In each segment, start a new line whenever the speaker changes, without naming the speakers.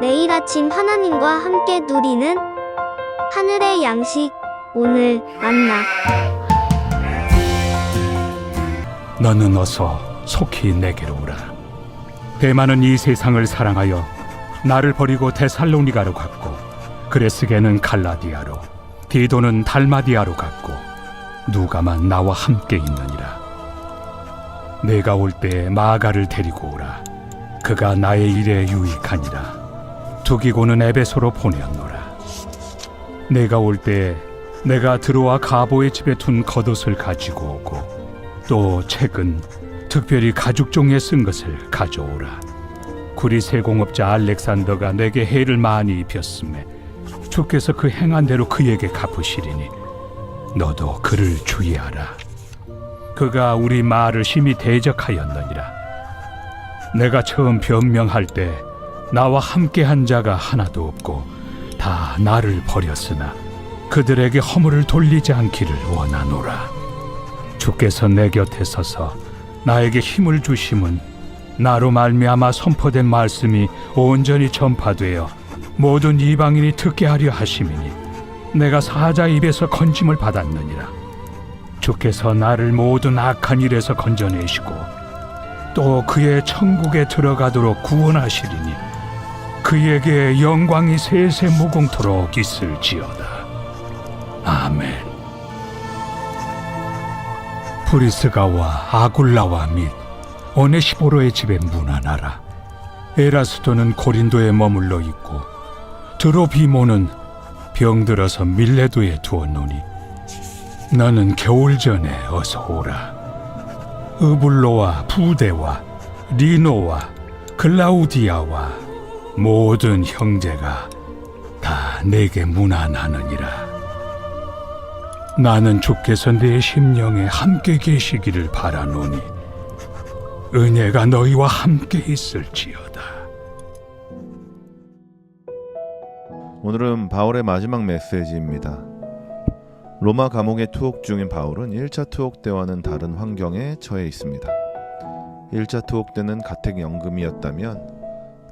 매일 아침 하나님과 함께 누리는 하늘의 양식 오늘 만나
너는 어서 속히 내게로 오라. 대만은 이 세상을 사랑하여 나를 버리고 데살로니가로 갔고 그레스게는 갈라디아로 디도는 달마디아로 갔고 누가만 나와 함께 있느니라. 내가 올때 마가를 데리고 오라. 그가 나의 일에 유익하니라. 두기고는 에베소로 보내었노라. 내가 올때 내가 들어와 가보의 집에 둔 겉옷을 가지고 오고 또 책은 특별히 가죽 종에 쓴 것을 가져오라. 구리 세공업자 알렉산더가 내게 해를 많이 입혔음에 주께서 그 행한 대로 그에게 갚으시리니 너도 그를 주의하라. 그가 우리 말을 심히 대적하였느니라. 내가 처음 변명할 때 나와 함께한 자가 하나도 없고 다 나를 버렸으나 그들에게 허물을 돌리지 않기를 원하노라. 주께서 내 곁에 서서 나에게 힘을 주심은 나로 말미암아 선포된 말씀이 온전히 전파되어 모든 이방인이 듣게 하려 하심이니 내가 사자 입에서 건짐을 받았느니라 주께서 나를 모든 악한 일에서 건져내시고 또 그의 천국에 들어가도록 구원하시리니 그에게 영광이 세세 무궁토록 있을지어다 아멘 브리스가와 아굴라와 및 오네시보로의 집에 문안하라. 에라스도는 고린도에 머물러 있고 드로비모는 병들어서 밀레도에 두었노니 너는 겨울 전에 어서 오라. 으불로와 부대와 리노와 글라우디아와 모든 형제가 다 내게 문안하느니라. 나는 주께서 내 심령에 함께 계시기를 바라노니 은혜가 너희와 함께 있을지어다.
오늘은 바울의 마지막 메시지입니다. 로마 감옥에 투옥 중인 바울은 1차 투옥 때와는 다른 환경에 처해 있습니다. 1차 투옥 때는 가택 연금이었다면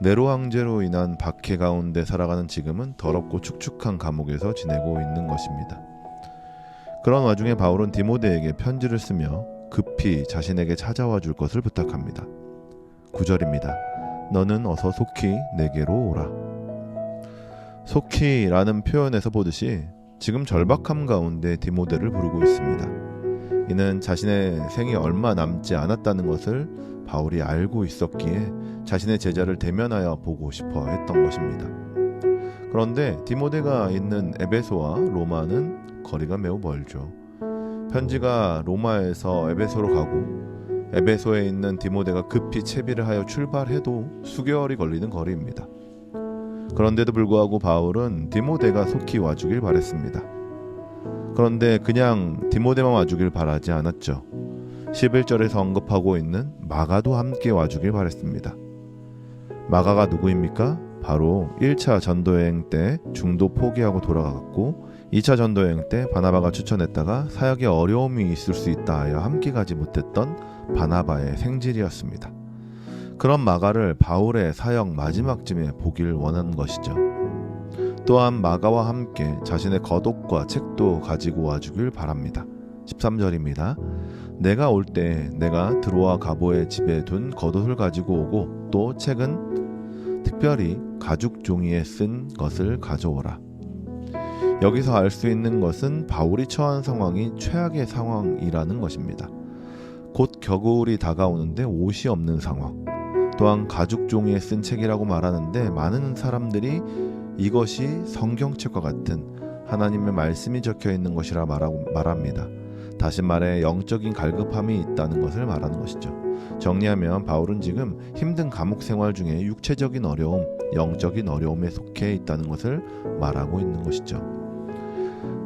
네로 황제로 인한 박해 가운데 살아가는 지금은 더럽고 축축한 감옥에서 지내고 있는 것입니다. 그런 와중에 바울은 디모데에게 편지를 쓰며 급히 자신에게 찾아와 줄 것을 부탁합니다. 9절입니다. 너는 어서 속히 내게로 오라. 속히라는 표현에서 보듯이 지금 절박함 가운데 디모데를 부르고 있습니다. 이는 자신의 생이 얼마 남지 않았다는 것을 바울이 알고 있었기에 자신의 제자를 대면하여 보고 싶어 했던 것입니다. 그런데 디모데가 있는 에베소와 로마는 거리가 매우 멀죠. 편지가 로마에서 에베소로 가고 에베소에 있는 디모데가 급히 채비를 하여 출발해도 수개월이 걸리는 거리입니다. 그런데도 불구하고 바울은 디모데가 속히 와주길 바랬습니다. 그런데 그냥 디모데만 와주길 바라지 않았죠. 11절에서 언급하고 있는 마가도 함께 와주길 바랬습니다. 마가가 누구입니까? 바로 1차 전도여행 때 중도 포기하고 돌아갔고 2차 전도여행 때 바나바가 추천했다가 사역에 어려움이 있을 수 있다 하여 함께 가지 못했던 바나바의 생질이었습니다. 그런 마가를 바울의 사역 마지막쯤에 보길 원하는 것이죠. 또한 마가와 함께 자신의 겉옷과 책도 가지고 와주길 바랍니다. 13절입니다. 내가 올 때 내가 드로아 가보의 집에 둔 겉옷을 가지고 오고 또 책은 특별히 가죽 종이에 쓴 것을 가져오라. 여기서 알 수 있는 것은 바울이 처한 상황이 최악의 상황이라는 것입니다. 곧 겨울이 다가오는데 옷이 없는 상황. 또한 가죽 종이에 쓴 책이라고 말하는데 많은 사람들이 이것이 성경책과 같은 하나님의 말씀이 적혀 있는 것이라 말하고, 말합니다. 다시 말해 영적인 갈급함이 있다는 것을 말하는 것이죠. 정리하면 바울은 지금 힘든 감옥 생활 중에 육체적인 어려움, 영적인 어려움에 속해 있다는 것을 말하고 있는 것이죠.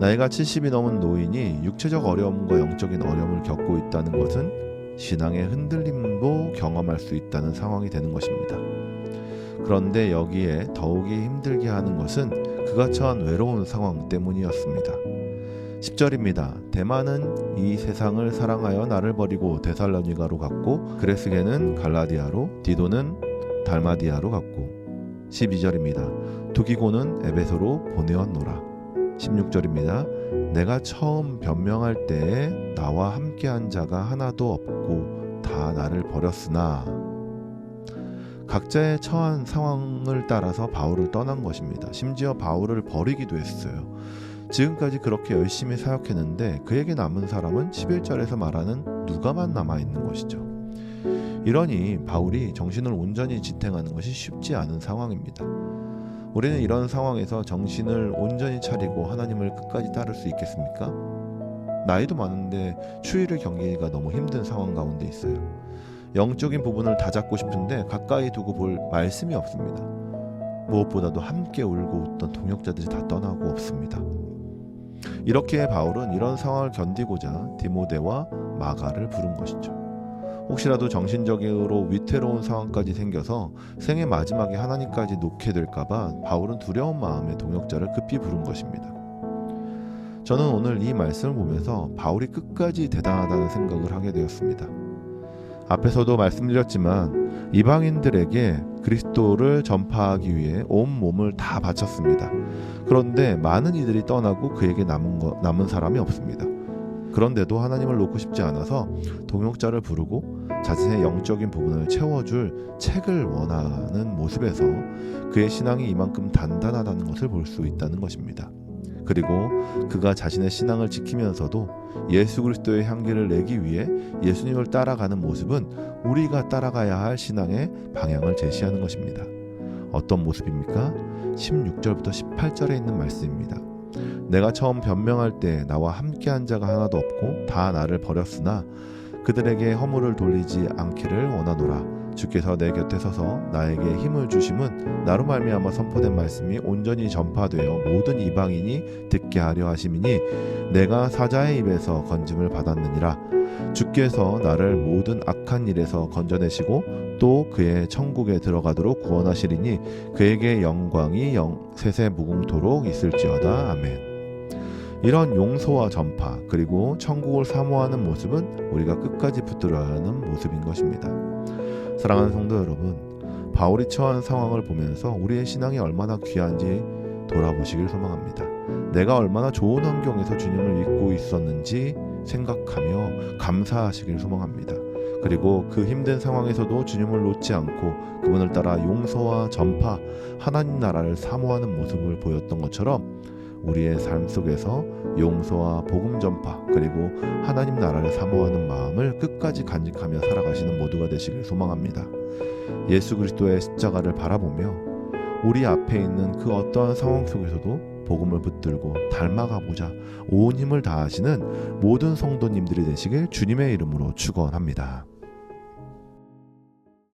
나이가 70이 넘은 노인이 육체적 어려움과 영적인 어려움을 겪고 있다는 것은 신앙의 흔들림도 경험할 수 있다는 상황이 되는 것입니다. 그런데 여기에 더욱이 힘들게 하는 것은 그가 처한 외로운 상황 때문이었습니다. 10절입니다. 대만은 이 세상을 사랑하여 나를 버리고 데살로니가로 갔고 그레스게는 갈라디아로 디도는 달마디아로 갔고 12절입니다. 두기고는 에베소로 보내었노라. 16절입니다. 내가 처음 변명할 때에 나와 함께한 자가 하나도 없고 다 나를 버렸으나 각자의 처한 상황을 따라서 바울을 떠난 것입니다. 심지어 바울을 버리기도 했어요. 지금까지 그렇게 열심히 사역했는데 그에게 남은 사람은 11절에서 말하는 누가만 남아 있는 것이죠. 이러니 바울이 정신을 온전히 지탱하는 것이 쉽지 않은 상황입니다. 우리는 이런 상황에서 정신을 온전히 차리고 하나님을 끝까지 따를 수 있겠습니까? 나이도 많은데 추위를 경기가 너무 힘든 상황 가운데 있어요. 영적인 부분을 다 잡고 싶은데 가까이 두고 볼 말씀이 없습니다. 무엇보다도 함께 울고 웃던 동역자들이 다 떠나고 없습니다. 이렇게 바울은 이런 상황을 견디고자 디모데와 마가를 부른 것이죠. 혹시라도 정신적으로 위태로운 상황까지 생겨서 생의 마지막에 하나님까지 놓게 될까봐 바울은 두려운 마음에 동역자를 급히 부른 것입니다. 저는 오늘 이 말씀을 보면서 바울이 끝까지 대단하다는 생각을 하게 되었습니다. 앞에서도 말씀드렸지만 이방인들에게 그리스도를 전파하기 위해 온 몸을 다 바쳤습니다. 그런데 많은 이들이 떠나고 그에게 남은, 거, 남은 사람이 없습니다. 그런데도 하나님을 놓고 싶지 않아서 동역자를 부르고 자신의 영적인 부분을 채워줄 책을 원하는 모습에서 그의 신앙이 이만큼 단단하다는 것을 볼 수 있다는 것입니다. 그리고 그가 자신의 신앙을 지키면서도 예수 그리스도의 향기를 내기 위해 예수님을 따라가는 모습은 우리가 따라가야 할 신앙의 방향을 제시하는 것입니다. 어떤 모습입니까? 16절부터 18절에 있는 말씀입니다. 내가 처음 변명할 때 나와 함께한 자가 하나도 없고 다 나를 버렸으나 그들에게 허물을 돌리지 않기를 원하노라. 주께서 내 곁에 서서 나에게 힘을 주심은 나로 말미암아 선포된 말씀이 온전히 전파되어 모든 이방인이 듣게 하려 하심이니 내가 사자의 입에서 건짐을 받았느니라. 주께서 나를 모든 악한 일에서 건져내시고 또 그의 천국에 들어가도록 구원하시리니 그에게 영광이 영 세세 무궁토록 있을지어다. 아멘. 이런 용서와 전파 그리고 천국을 사모하는 모습은 우리가 끝까지 붙들어야 하는 모습인 것입니다. 사랑하는 성도 여러분, 바울이 처한 상황을 보면서 우리의 신앙이 얼마나 귀한지 돌아보시길 소망합니다. 내가 얼마나 좋은 환경에서 주님을 믿고 있었는지 생각하며 감사하시길 소망합니다. 그리고 그 힘든 상황에서도 주님을 놓지 않고 그분을 따라 용서와 전파, 하나님 나라를 사모하는 모습을 보였던 것처럼 우리의 삶 속에서 용서와 복음 전파 그리고 하나님 나라를 사모하는 마음을 끝까지 간직하며 살아가시는 모두가 되시길 소망합니다. 예수 그리스도의 십자가를 바라보며 우리 앞에 있는 그 어떠한 상황 속에서도 복음을 붙들고 닮아가 보자 온 힘을 다하시는 모든 성도님들이 되시길 주님의 이름으로 축원합니다.